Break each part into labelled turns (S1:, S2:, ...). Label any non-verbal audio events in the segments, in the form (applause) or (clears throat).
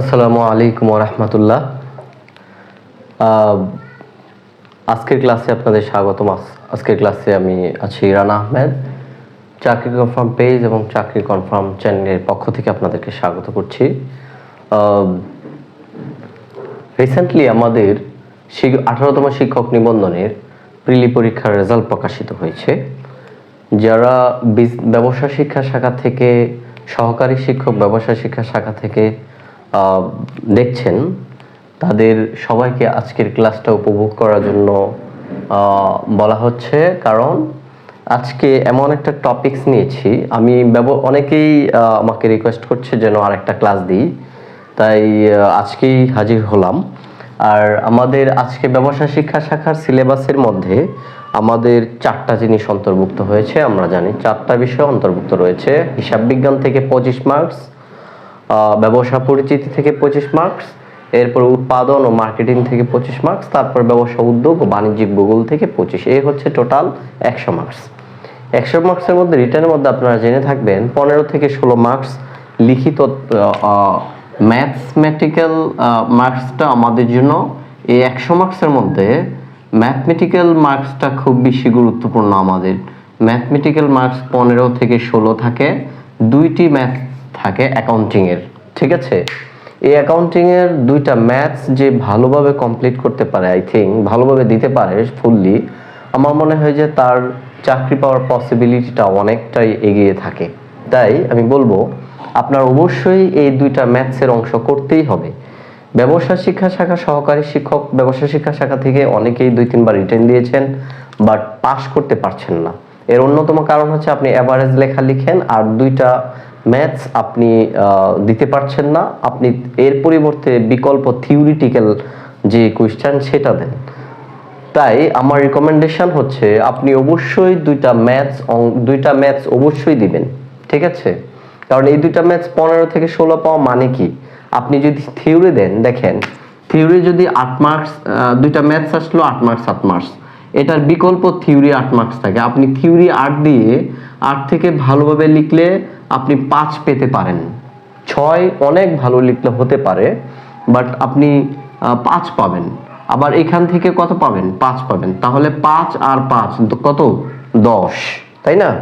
S1: আসসালামু আলাইকুম রহমতুল্লাহ আজকের ক্লাসে আপনাদের স্বাগতম। আজকের ক্লাসে আমি আছি রানা আহমেদ, চাকরি কনফার্ম পেজ এবং চাকরি কনফার্ম চ্যানেলের পক্ষ থেকে আপনাদেরকে স্বাগত করছি। রিসেন্টলি আমাদের আঠারোতম শিক্ষক নিবন্ধনের প্রিলি পরীক্ষার রেজাল্ট প্রকাশিত হয়েছে। যারা ব্যবসা শিক্ষা শাখা থেকে সহকারী শিক্ষক ব্যবসা শিক্ষা শাখা থেকে দেখছেন, তাদের সবাইকে আজকের ক্লাসটা উপভোগ করার জন্য বলা হচ্ছে কারণ আজকে এমন একটা টপিকস নিয়েছি। আমি অনেকেই আমাকে রিকোয়েস্ট করছে যেন আরেকটা ক্লাস দিই। তাই আজকেই হাজির হলাম। আর আমাদের আজকে ব্যবসা শিক্ষা শাখার সিলেবাসের মধ্যে আমাদের চারটা জিনিস অন্তর্ভুক্ত হয়েছে, আমরা জানি। চারটা বিষয় অন্তর্ভুক্ত রয়েছে। হিসাব বিজ্ঞান থেকে পঁচিশ মার্কস ব্যবসা পরিচিতি থেকে পঁচিশ মার্কস এরপর উৎপাদন ও মার্কেটিং থেকে পঁচিশ মার্কস তারপর ব্যবসা উদ্যোগ ও বাণিজ্যিক ভূগোল থেকে পঁচিশ। এই হচ্ছে টোটাল একশো মার্কস একশো মার্কসের মধ্যে রিটার্নের মধ্যে আপনারা জেনে থাকবেন, পনেরো থেকে ষোলো মার্কস লিখিত ম্যাথমেটিক্যাল মার্কসটা আমাদের জন্য। এই একশো মার্কসের মধ্যে ম্যাথমেটিক্যাল মার্কসটা খুব বেশি গুরুত্বপূর্ণ আমাদের। ম্যাথমেটিক্যাল মার্কস পনেরো থেকে ষোলো থাকে। দুইটি ম্যাথ থাকে অ্যাকাউন্টিংয়ের ঠিক আছে? এই অ্যাকাউন্টিংয়ের দুইটা ম্যাথস যে ভালোভাবে কমপ্লিট করতে পারে আই থিঙ্ক ভালোভাবে দিতে পারে ফুললি আমার মনে হয় যে তার চাকরি পাওয়ার পসিবিলিটিটা অনেকটাই এগিয়ে থাকে। তাই আমি বলব, আপনার অবশ্যই এই দুইটা ম্যাথসের অংশ করতেই হবে। ব্যবসা শিক্ষা শাখা সহকারী শিক্ষক, ব্যবসা শিক্ষা শাখা থেকে অনেকেই দুই তিনবার রিটার্ন দিয়েছেন বাট পাস করতে পারছেন না। এর অন্যতম কারণ হচ্ছে আপনি অ্যাভারেজ লেখা লিখেন আর দুইটা ম্যাথস আপনি দিতে পারছেন না। আপনি এর পরিবর্তে বিকল্প থিওরিটিক্যাল যে কোয়েশ্চেন সেটা দেন। তাই আমার রিকমেন্ডেশন হচ্ছে, আপনি অবশ্যই দুইটা ম্যাথস দুইটা ম্যাথস অবশ্যই দিবেন, ঠিক আছে? কারণ এই দুইটা ম্যাথস পনেরো থেকে ষোলো পাওয়া মানে কি? আপনি যদি থিওরি দেন, দেখেন, থিওরি যদি আট মার্কস দুইটা ম্যাথস আসলো, আট মার্কস আট মার্কস। এটার বিকল্প থিওরি আট মার্কস থাকে। আপনি থিওরি আট দিয়ে আট থেকে ভালোভাবে লিখলে আপনি পাঁচ পেতে পারেন। ছয় অনেক ভালো লিখলে হতে পারে, বাট আপনি পাঁচ পাবেন। আবার এখান থেকে কত পাবেন? পাঁচ পাবেন। তাহলে পাঁচ আর পাঁচ, কত? দশ। তাই না?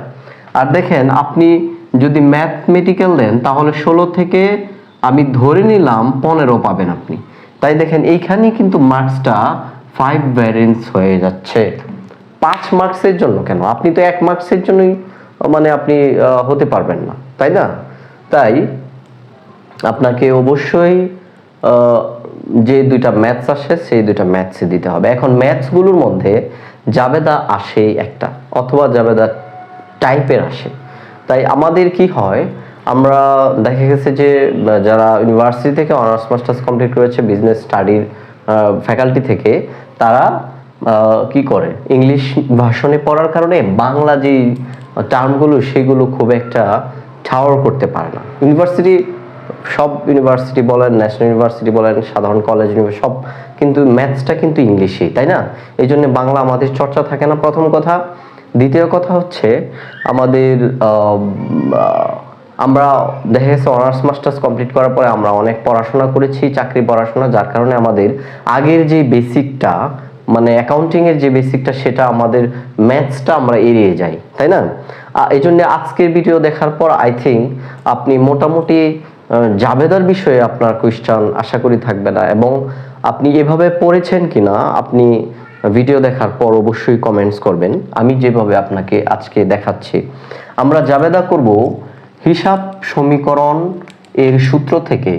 S1: আর দেখেন, আপনি যদি ম্যাথমেটিক্যাল দেন, তাহলে ষোলো থেকে আমি ধরে নিলাম পনেরো পাবেন আপনি। তাই দেখেন, এইখানেই কিন্তু মার্কসটা ফাইভ ভ্যারেন্স হয়ে যাচ্ছে। পাঁচ মার্কসের জন্য কেন? আপনি তো এক মার্কসের জন্যই মানে আপনি হতে পারবেন না, তাই না? তাই আপনাকে অবশ্যই যে দুইটা ম্যাথস আসে, সেই দুইটা ম্যাথসে দিতে হবে। এখন ম্যাথসগুলোর মধ্যে জাবেদা আসেই একটা, অথবা জাবেদা টাইপের আসে। তাই আমাদের কি হয়, আমরা দেখা গেছে যে, যারা ইউনিভার্সিটি থেকে অনার্স মাস্টার্স কমপ্লিট করেছে বিজনেস স্টাডির ফ্যাকাল্টি থেকে, তারা কি করে? ইংলিশ ভাষণে পড়ার কারণে বাংলা যে টার্মগুলো সেগুলো খুব একটা ঠাওর করতে পারে না। ইউনিভার্সিটি সব ইউনিভার্সিটি বলেন ন্যাশনাল ইউনিভার্সিটি বলেন, সাধারণ কলেজ সব কিন্তু ম্যাথসটা কিন্তু ইংলিশেই, তাই না? এই জন্য বাংলা আমাদের চর্চা থাকে না প্রথম কথা। দ্বিতীয় কথা হচ্ছে আমাদের আমরা দেখা গেছে অনার্স মাস্টার্স কমপ্লিট করার পরে আমরা অনেক পড়াশোনা করেছি, চাকরি পড়াশোনা, যার কারণে আমাদের আগের যে বেসিকটা মানে অ্যাকাউন্টিং এর যে বেসিকটা সেটা আমাদের ম্যাথসটা আমরা এড়িয়ে যাই তাই না? এই জন্য আজকের ভিডিও দেখার পর আই থিঙ্ক আপনি মোটামুটি আহ, জাবেদার বিষয়ে আপনার কোয়েশ্চন আশা করি থাকবে না এবং আপনি এভাবে পড়েছেন কিনা আপনি ভিডিও দেখার পর অবশ্যই কমেন্টস করবেন। আমি যেভাবে আপনাকে আজকে দেখাচ্ছি আমরা জাবেদা করব হিসাব সমীকরণ এর সূত্র থেকে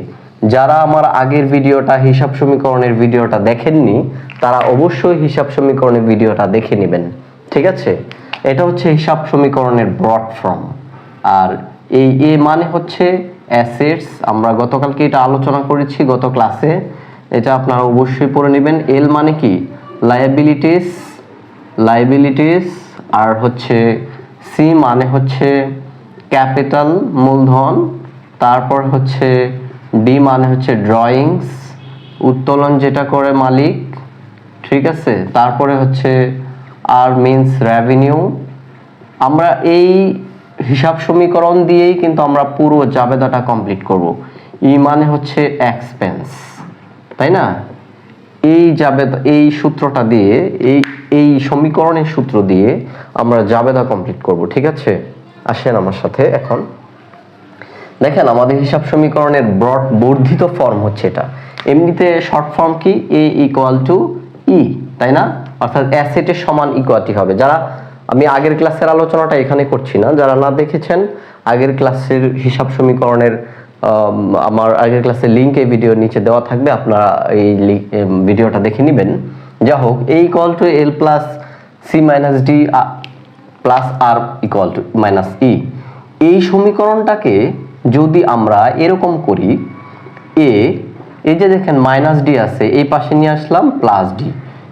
S1: যারা আমার আগের ভিডিওটা হিসাব সমীকরণের ভিডিওটা দেখেননি, তারা অবশ্যই হিসাব সমীকরণের ভিডিওটা দেখে নেবেন। ঠিক আছে? এটা হচ্ছে হিসাব সমীকরণের ব্রড ফর্ম আর এই এ মানে হচ্ছে অ্যাসেটস আমরা গতকালকে এটা আলোচনা করেছি গত ক্লাসে এটা আপনারা অবশ্যই পড়ে নেবেন। এল মানে কি? লায়াবিলিটিস লাইবিলিটিস আর হচ্ছে সি মানে হচ্ছে ক্যাপিটাল মূলধন, তারপর হচ্ছে ডি মানে হচ্ছে ড্রয়িংস উত্তোলন যেটা করে মালিক, ঠিক আছে? তারপরে হচ্ছে আর মিন্স রেভিনিউ আমরা এই হিসাব সমীকরণ দিয়েই কিন্তু আমরা পুরো জাবেদাটা কমপ্লিট করব। ই মানে হচ্ছে এক্সপেন্স তাই না? এই জাবেদা, এই সূত্রটা দিয়ে, এই এই সমীকরণের সূত্র দিয়ে আমরা জাবেদা কমপ্লিট করব, ঠিক আছে? আসেন আমার সাথে এখন। দেখেন আমাদের হিসাব সমীকরণের ব্রড বর্ধিত ফর্ম হচ্ছে এটা। এমনিতে শর্ট ফর্ম কি? এ ইকুয়াল টু ই তাই না? অর্থাৎ অ্যাসেটের সমান ইকুয়ালিটি হবে। যারা আমি আগের ক্লাসের আলোচনাটা এখানে করছি না যারা না দেখেছেন আগের ক্লাসের হিসাব সমীকরণের আম, আমার আগের ক্লাসের লিঙ্ক এই ভিডিওর নিচে দেওয়া থাকবে আপনারা এই ভিডিওটা দেখে নেবেন। যা হোক A equal to L plus C minus D plus R equal to minus E এই সমীকরণটাকে যদি আমরা এরকম করি এ এই যে দেখেন মাইনাস ডি আছে, এই পাশে নিয়ে আসলাম প্লাস ডি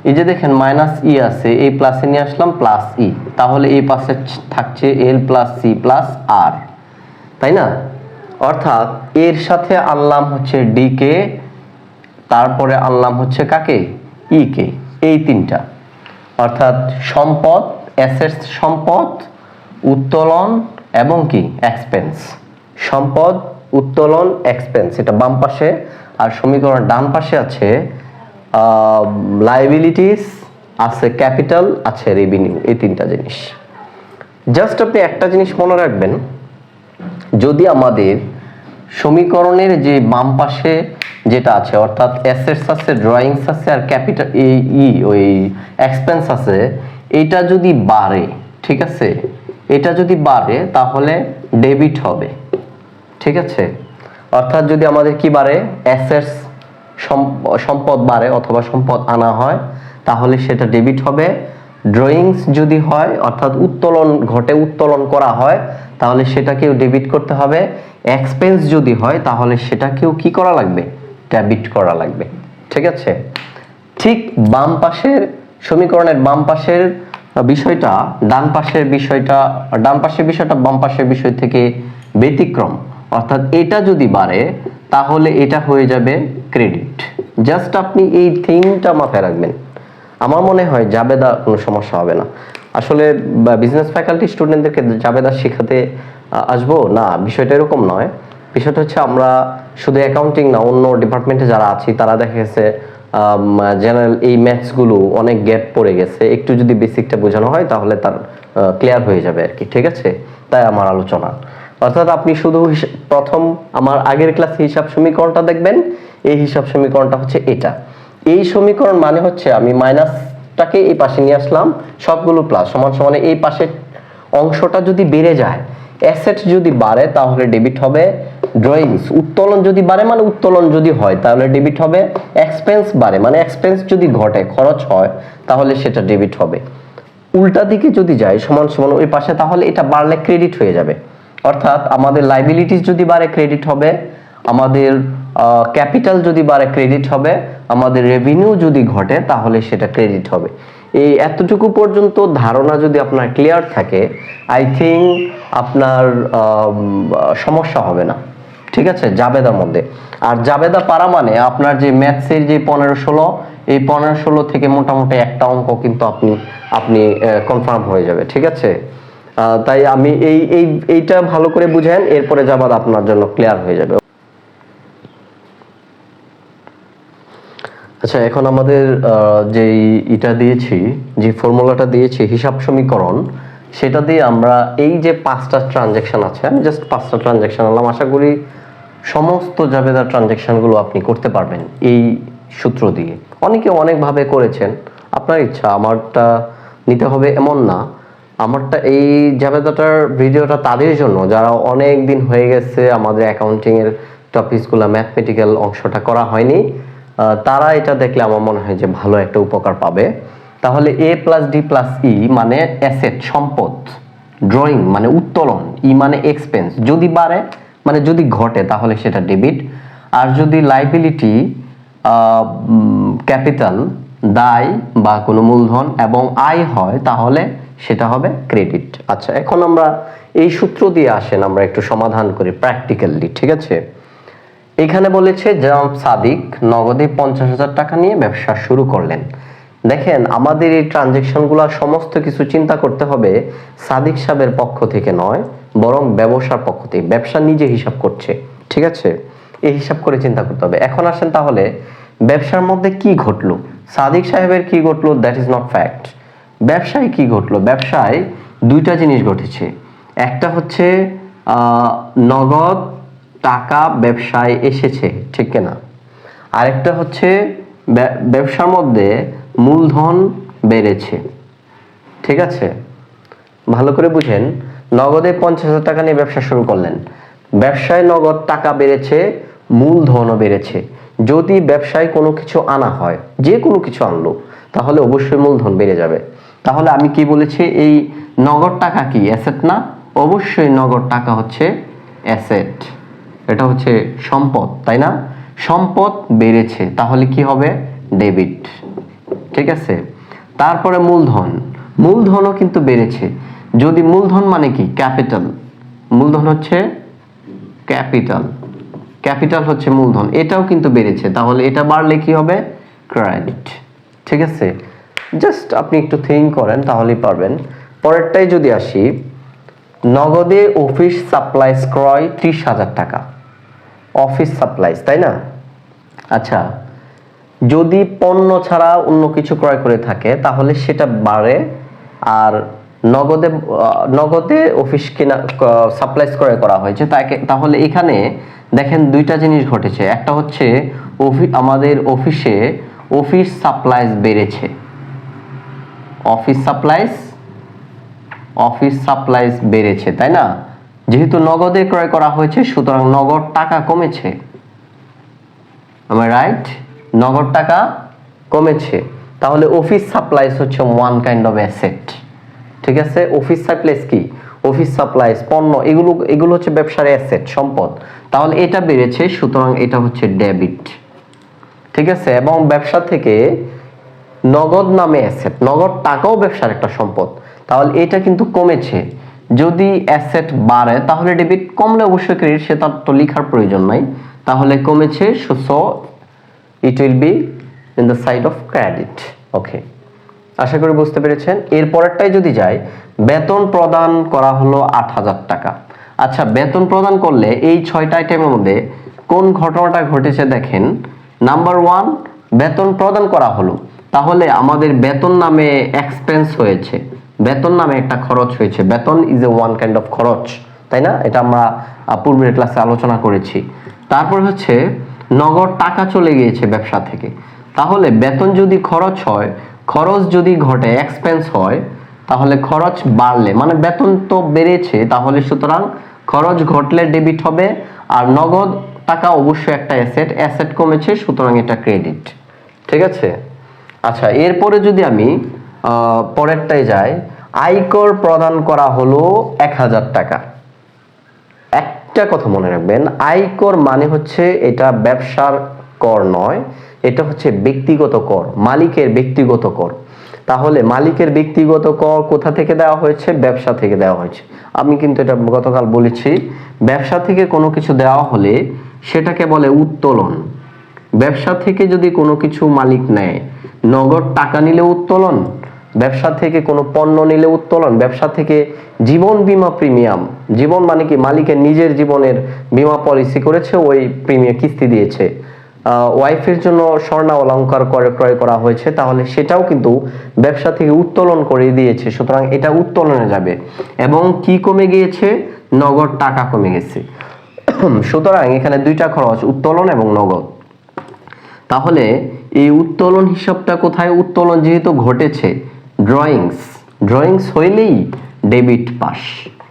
S1: এই যে দেখেন মাইনাস ই আছে, এই প্লাসে নিয়ে আসলাম প্লাস ই তাহলে এই পাশে থাকছে L plus C plus R তাই না? অর্থাৎ এর সাথে আনলাম হচ্ছে ডি কে তারপরে আনলাম হচ্ছে কাকে? ই কে এই তিনটা। অর্থাৎ সম্পদ অ্যাসেটস সম্পদ, উত্তোলন এবং কি? এক্সপেন্স সম্পদ, উত্তোলন এক্সপেন্স এটা বাম পাশে। আর সমীকরণ ডান পাশে আছে লাইবিলিটিস আছে ক্যাপিটাল আছে রেভিনিউ এই তিনটা জিনিস। জাস্ট আপনি একটা জিনিস মনে রাখবেন, যদি আমাদের সমীকরণের যে বাম পাশে যেটা আছে, অর্থাৎ অ্যাসেটস আছে ড্রয়িংস আছে, আর ক্যাপিটাল ই, ওই এক্সপেন্স আছে এটা যদি বাড়ে, ঠিক আছে? এটা যদি বাড়ে, তাহলে ডেবিট হবে। ঠিক আছে? অর্থাৎ যদি আমাদের কি বাড়ে? অ্যাসেটস সম্পদ বাড়ে অথবা সম্পদ আনা হয়, তাহলে সেটা ডেবিট হবে। ড্রয়িংস যদি হয়, অর্থাৎ উত্তোলন, ঘটে উত্তোলন করা হয়, তাহলে সেটাকেও ডেবিট করতে হবে। এক্সপেন্স যদি হয়, তাহলে সেটাকেও কি করা লাগবে? ডেবিট করা লাগবে। ঠিক আছে? ঠিক বাম পাশের সমীকরণের বাম পাশের বিষয়টা, ডান পাশের বিষয়টা, ডান পাশের বিষয়টা বাম পাশের বিষয় থেকে ব্যতিক্রম। অর্থাৎ এটা যদি বাড়ে, তাহলে এটা হয়ে যাবে ক্রেডিট জাস্ট আপনি এই থিংটা মাথায় রাখবেন। আমার মনে হয় জাবেদা কোনো সমস্যা হবে না। আসলে বিজনেস ফ্যাকাল্টি স্টুডেন্টদেরকে জাবেদা শেখাতে আসব? না, বিষয়টা এরকম নয়। বিষয়টা হচ্ছে আমরা শুধু অ্যাকাউন্টিং না, অন্য ডিপার্টমেন্টে যারা আছি, তারা দেখা গেছে জেনারেল এই ম্যাথসগুলো অনেক গ্যাপ পড়ে গেছে। একটু যদি বেসিকটা বোঝানো হয়, তাহলে তার ক্লিয়ার হয়ে যাবে আর কি। ঠিক আছে? তাই আমার আলোচনা। অর্থাৎ আপনি শুধু প্রথম আমার আগের ক্লাসে হিসাব সমীকরণটা দেখবেন, এই হিসাব সমীকরণটা হচ্ছে এটা। এই সমীকরণ মানে হচ্ছে আমি মাইনাসটাকে এই পাশে নিয়ে আসলাম, সবগুলো প্লাস সমান সমানে এই পাশের অংশটা যদি বেড়ে যায় অ্যাসেট যদি বাড়ে তাহলে ডেবিট হবে ড্রয়িংস উত্তোলন যদি বাড়ে মানে উত্তোলন যদি হয় তাহলে ডেবিট হবে এক্সপেন্স বাড়ে মানে এক্সপেন্স যদি ঘটে, খরচ হয় তাহলে সেটা ডেবিট হবে। উল্টা দিকে যদি যায় সমান সমান ওই পাশে তাহলে এটা বাড়লে ক্রেডিট হয়ে যাবে। অর্থাৎ আমাদের লাইবিলিটিস যদি বাড়ে ক্রেডিট হবে, আমাদের ক্যাপিটাল যদি বাড়ে ক্রেডিট হবে, আমাদের রেভিনিউ যদি ঘটে, তাহলে সেটা ক্রেডিট হবে। এই এতটুকু পর্যন্ত ধারণা যদি আপনার ক্লিয়ার থাকে আই থিঙ্ক আপনার সমস্যা হবে না। ঠিক আছে? জাবেদার মধ্যে। আর জাবেদা পারা মানে আপনার যে ম্যাথসের যে পনেরো ষোলো, এই পনেরো ষোলো থেকে মোটামুটি একটা অঙ্ক কিন্তু আপনি আপনি কনফার্ম হয়ে যাবে। ঠিক আছে? তাই আমি এই এই, এইটা ভালো করে বুঝেন, এরপরে জাবাদ আপনার জন্য ক্লিয়ার হয়ে যাবে। আচ্ছা এখন আমাদের যেই এটা দিয়েছি, যে ফর্মুলাটা দিয়েছি, হিসাব সমীকরণ, সেটা দিয়ে আমরা এই যে পাঁচটা ট্রানজ্যাকশন আছে, আমি জাস্ট পাঁচটা ট্রানজ্যাকশন আনলাম, আশা করি সমস্ত জাবেদার ট্রানজ্যাকশনগুলো আপনি করতে পারবেন এই সূত্র দিয়ে। অনেকে অনেকভাবে করেছেন, আপনার ইচ্ছা, আমারটা নিতে হবে এমন না। আমারটা এই জাবেদাটার ভিডিওটা তাদের জন্য। যারা অনেক দিন হয়ে গেছে আমাদের অ্যাকাউন্টিং এর টপিকসগুলো ম্যাথমেটিক্যাল অংশটা করা হয়নি তারা এটা দেখলে আমার মনে হয় যে ভালো একটা উপকার পাবে। তাহলে A plus D plus E মানে অ্যাসেট সম্পদ ড্রয়িং মানে উত্তোলন ই মানে এক্সপেন্স যদি বাড়ে মানে যদি ঘটে, তাহলে সেটা ডেবিট আর যদি লাইবিলিটি ক্যাপিটাল দায় বা কোনো মূলধন এবং আয় হয়, তাহলে সেটা হবে ক্রেডিট আচ্ছা এখন আমরা এই সূত্র দিয়ে আসেন, আমরা একটু সমাধান করি প্র্যাকটিক্যালি ঠিক আছে? এখানে বলেছে, জনাব সাদিক নগদে পঞ্চাশ হাজার টাকা নিয়ে ব্যবসা শুরু করলেন। দেখেন, আমাদের এই ট্রানজেকশনগুলো সমস্ত কিছু চিন্তা করতে হবে সাদিক সাহেবের পক্ষ থেকে নয়, বরং ব্যবসার পক্ষ থেকে। ব্যবসা নিজে হিসাব করছে, ঠিক আছে? এই হিসাব করে চিন্তা করতে হবে। এখন আসেন তাহলে, ব্যবসার মধ্যে কি ঘটলো? সাদিক সাহেবের কি ঘটলো? দ্যাট ইজ নট ফ্যাক্ট ব্যবসায় কি ঘটলো? ব্যবসায় দুইটা জিনিস ঘটেছে। একটা হচ্ছে নগদ টাকা ব্যবসায় এসেছে, ঠিক কিনা? আরেকটা হচ্ছে ব্যবসার মধ্যে মূলধন বেড়েছে, ঠিক আছে? ভালো করে বুঝেন, নগদে পঞ্চাশ হাজার টাকা নিয়ে ব্যবসা শুরু করলেন। ব্যবসায় নগদ টাকা বেড়েছে, মূলধনও বেড়েছে। যদি ব্যবসায় কোনো কিছু আনা হয়, যে কোনো কিছু আনলো, তাহলে অবশ্যই মূলধন বেড়ে যাবে। তাহলে আমি কি বলেছি? এই নগদ টাকা কি? অ্যাসেট না? অবশ্যই নগদ টাকা হচ্ছে অ্যাসেট এটা হচ্ছে সম্পদ, তাই না? সম্পদ বেড়েছে, তাহলে কি হবে? ডেবিট ঠিক আছে? তারপরে মূলধন। মূলধনও কিন্তু বেড়েছে। যদি মূলধন মানে কি? ক্যাপিটাল মূলধন হচ্ছে ক্যাপিটাল ক্যাপিটাল হচ্ছে মূলধন। এটাও কিন্তু বেড়েছে। তাহলে এটা বাড়লে কি হবে? ক্রেডিট ঠিক আছে? জাস্ট আপনি একটু থিঙ্ক করেন, তাহলেই পারবেন। পরেরটাই যদি আসি, নগদে অফিস সাপ্লাইস ক্রয় ত্রিশ হাজার টাকা। অফিস সাপ্লাইস তাই না? আচ্ছা যদি পণ্য ছাড়া অন্য কিছু ক্রয় করে থাকে, তাহলে সেটা বাড়ে আর নগদে নগদে অফিস কেনা সাপ্লাইজ ক্রয় করা হয়েছে। তাকে তাহলে এখানে দেখেন দুইটা জিনিস ঘটেছে। একটা হচ্ছে, অফি, আমাদের অফিসে অফিস সাপ্লাইজ বেড়েছে। অফিস সাপ্লাইস অফিস সাপ্লাইস বেড়েছে, তাই না? যেহেতু নগদে ক্রয় করা হয়েছে, সুতরাং নগদ টাকা কমেছে। আমার রাইট নগদ টাকা কমেছে। তাহলে অফিস সাপ্লাইস হচ্ছে ওয়ান কাইন্ড অফ অ্যাসেট ঠিক আছে? অফিস সাপ্লাইস কি? অফিস সাপ্লাইস, পণ্য, এগুলো এগুলো হচ্ছে ব্যবসার অ্যাসেট সম্পদ। তাহলে এটা বেড়েছে, সুতরাং এটা হচ্ছে ডেবিট ঠিক আছে? এবং ব্যবসা থেকে নগদ নামে অ্যাসেট নগদ টাকাও ব্যবসার একটা সম্পদ, তাহলে এটা কিন্তু কমেছে। যদি অ্যাসেট বাড়ে, তাহলে ডেবিট কমলে অবশ্যই ক্রেডিট সে তার তো লেখার প্রয়োজন নাই। তাহলে কমেছে so it will be in the side of credit okay আশা করি বুঝতে পেরেছেন। এর পরেরটাই যদি যাই, বেতন প্রদান করা হলো আট হাজার টাকা। আচ্ছা বেতন প্রদান করলে এই ছয়টা আইটেমের মধ্যে কোন ঘটনাটা ঘটেছে দেখেন। নাম্বার ওয়ান বেতন প্রদান করা হলো। তাহলে আমাদের বেতন নামে এক্সপেন্স হয়েছে। বেতন নামে একটা খরচ হয়েছে। বেতন is a one kind of খরচ, তাই না? এটা আমরা পূর্বের ক্লাসে আলোচনা করেছি। তারপর হচ্ছে, নগদ টাকা চলে গিয়েছে ব্যবসা থেকে। তাহলে বেতন যদি খরচ হয়, খরচ যদি ঘটে এক্সপেন্স হয়, তাহলে খরচ বাড়লে মানে বেতন তো বেড়েছে, তাহলে সুতরাং খরচ ঘটলে ডেবিট হবে, আর নগদ টাকা অবশ্যই একটা অ্যাসেট অ্যাসেট কমেছে, সুতরাং এটা ক্রেডিট ঠিক আছে? আচ্ছা এরপরে যদি আমি পরেরটায় যাই, আয়কর প্রদান করা হলো এক হাজার টাকা। একটা কথা মনে রাখবেন, আয়কর মানে হচ্ছে এটা ব্যবসার কর নয়, এটা হচ্ছে ব্যক্তিগত কর, মালিকের ব্যক্তিগত কর। তাহলে মালিকের ব্যক্তিগত কর কোথা থেকে দেওয়া হয়েছে? ব্যবসা থেকে দেওয়া হয়েছে। আমি কিন্তু এটা গতকাল বলেছি, ব্যবসা থেকে কোনো কিছু দেওয়া হলে সেটাকে বলে উত্তোলন। ব্যবসা থেকে যদি কোনো কিছু মালিক নেয় নগদ টাকা নিলে উত্তোলন, ব্যবসা থেকে কোনো পণ্য নিলে উত্তোলন, ব্যবসা থেকে জীবন বিমা প্রিমিয়াম। জীবন মানে কি? মালিকের নিজের জীবনের বিমা পলিসি করেছে, ওই প্রিমিয়াম কিস্তি দিয়েছে। ওয়াইফের জন্য স্বর্ণ অলঙ্কার করে ক্রয় করা হয়েছে, তাহলে সেটাও কিন্তু ব্যবসা থেকে উত্তোলন করে দিয়েছে, সুতরাং এটা উত্তোলনে যাবে। এবং কি কমে গিয়েছে? নগদ টাকা কমে গেছে। সুতরাং এখানে দুইটা খরচ, উত্তোলন এবং নগদ। তাহলে এই উত্তোলন হিসাবটা কোথায়? উত্তোলন যেহেতু ঘটেছে ড্রয়িংস ড্রয়িংস হইলেই ডেবিট পাস,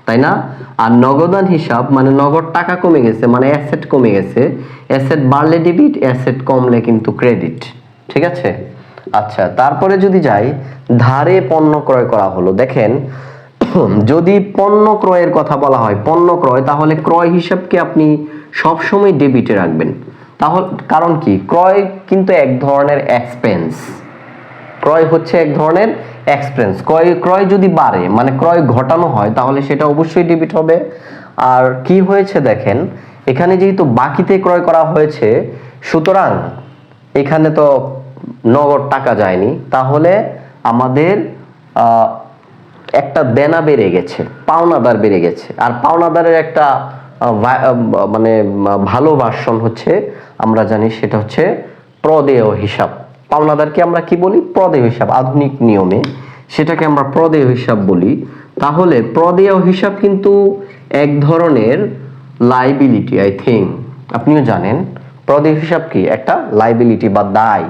S1: তাই না? আর নগদান হিসাব মানে নগদ টাকা কমে গেছে মানে অ্যাসেট কমে গেছে। অ্যাসেট বাড়লে ডেবিট অ্যাসেট কমলে কিন্তু ক্রেডিট ঠিক আছে? আচ্ছা তারপরে যদি যাই, ধারে পণ্য ক্রয় করা হলো। দেখেন, (clears throat) যদি পণ্য ক্রয়ের কথা বলা হয়, পণ্য ক্রয়, তাহলে ক্রয় হিসাবকে আপনি সবসময় ডেবিটে রাখবেন। তাহলে কারণ কি? ক্রয় কিন্তু এক ধরনের এক্সপেন্স ক্রয় হচ্ছে এক ধরনের এক্সপেন্স ক্রয় ক্রয় যদি বাড়ে মানে ক্রয় ঘটানো হয়, তাহলে সেটা অবশ্যই ডেবিট হবে। আর কি হয়েছে দেখেন, এখানে যেহেতু বাকিতে ক্রয় করা হয়েছে, সুতরাং এখানে তো নগদ টাকা যায়নি, তাহলে আমাদের একটা দেনা বেড়ে গেছে, পাওনাদার বেড়ে গেছে। আর পাওনাদারের একটা মানে ভালো ভার্সন হচ্ছে আমরা জানি সেটা হচ্ছে প্রদেয় হিসাব। পাওনাদারকে আমরা কি বলি? প্রদেয় হিসাব, আধুনিক নিয়মে। সেটাকে আমরা প্রদেয় হিসাব বলি। তাহলে প্রদেয় হিসাব কিন্তু এক ধরনের লাইবিলিটি আই থিঙ্ক আপনিও জানেন, প্রদেয় হিসাব কি? একটা লাইবিলিটি বা দায়।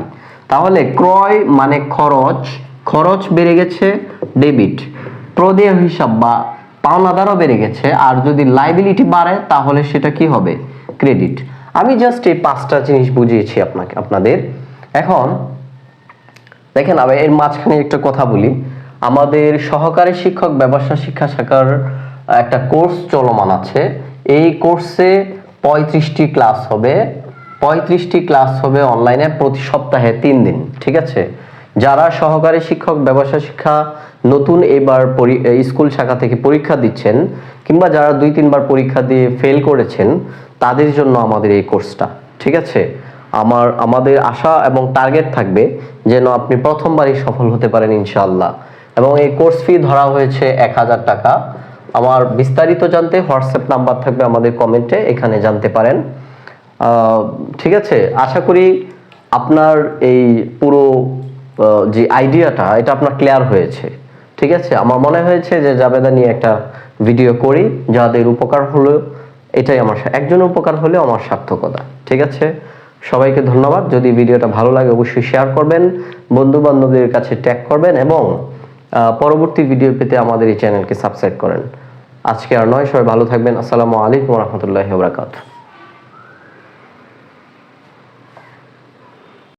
S1: তাহলে ক্রয় মানে খরচ। খরচ বেড়ে গেছে ডেবিট প্রদেয় হিসাব বা পাওনাদারও বেড়ে গেছে। আর যদি লাইবিলিটি বাড়ে, তাহলে সেটা কি হবে? ক্রেডিট আমি জাস্ট এই পাঁচটা জিনিস বুঝিয়েছি আপনাকে, আপনাদের। এখন, দেখেন আমি এর মাঝখানে একটা কথা বলি। আমাদের সহকারী শিক্ষক ব্যবসা শিক্ষা শাখার একটা কোর্স চলমান আছে। এই কোর্সে পঁয়ত্রিশটি ক্লাস হবে। পঁয়ত্রিশটি ক্লাস হবে অনলাইনে প্রতি সপ্তাহে তিন দিন, ঠিক আছে? যারা সহকারী শিক্ষক ব্যবসা শিক্ষা নতুন এবার স্কুল শাখা থেকে পরীক্ষা দিচ্ছেন, কিংবা যারা দুই তিনবার পরীক্ষা দিয়ে ফেল করেছেন তাদের জন্য আমাদের এই কোর্সটা, ঠিক আছে? আমার, আমাদের আশা এবং টার্গেট থাকবে যেন আপনি প্রথমবারই সফল হতে পারেন ইনশাআল্লাহ। এবং এই কোর্স ফি ধরা হয়েছে এক হাজার টাকা। আমার বিস্তারিত জানতে হোয়াটসঅ্যাপ নাম্বার থাকবে আমাদের কমেন্টে এখানে জানতে পারেন। ঠিক আছে? আশা করি আপনার এই পুরো যে আইডিয়াটা এটা আপনার ক্লিয়ার হয়েছে। ঠিক আছে? আমার মনে হয়েছে যে জাবেদা নিয়ে একটা ভিডিও করি, যাদের উপকার হলো এটাই আমার একজনের উপকার হলে আমার সার্থকতা, ঠিক আছে? সবাইকে ধন্যবাদ। যদি ভিডিওটা ভালো লাগে, অবশ্যই শেয়ার করবেন বন্ধু বান্ধবদের কাছে ট্যাগ করবেন এবং পরবর্তী ভিডিও পেতে আমাদের এই চ্যানেলকে সাবস্ক্রাইব করেন। আজকে আর নয়, সবাই ভালো থাকবেন। আসসালামু আলাইকুম রহমতুল্লাহ বরাকাতুহ।